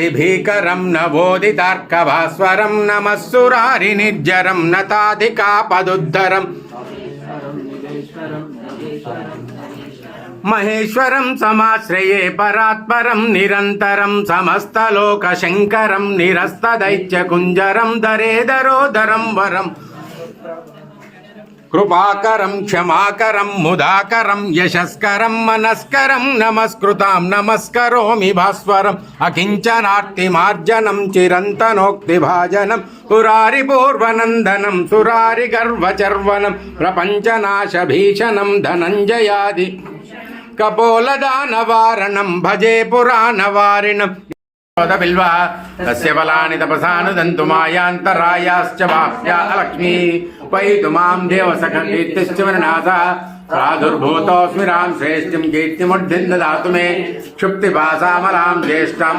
భీకరం నవోదితార్కభాస్వరం నమస్సురారి నిర్జరం నతాధికాపదుద్ధరం. మహేశ్వరం సమాశ్రయే పరాత్పరం నిరంతరం సమస్తలోక శంకరం సమస్తలోకశంకరం నిరస్తదైత్యకుంజరం దరేదరోదరం వరం. కృపాకరం క్షమాకరం ముదాకరం యశస్కరం మనస్కరం నమస్కృతాం నమస్కరోమి భాస్వరం అకించనార్తిమార్జనం చిరంతనోక్తిభాజనం పురారి పూర్వనందనం సురారి గర్వచర్వనం ప్రపంచనాశభీషణం ధనంజయాది కపోలదానవారణం భజే పురాణవారిణం. బిల్వ తస్య ఫలాని తపసానుదంతు మాయాంతరాయాశ్చ బాహ్యా లక్ష్మీ పైతు మాం దేవసఖ కీర్తిశ్చ వినాశ ప్రాదుర్భూతోస్మి రాం శ్రేష్ఠిం కీర్తిముడ్ధిం దదాతు మే. క్షుప్తిపాసామలాం జ్యేష్ఠాం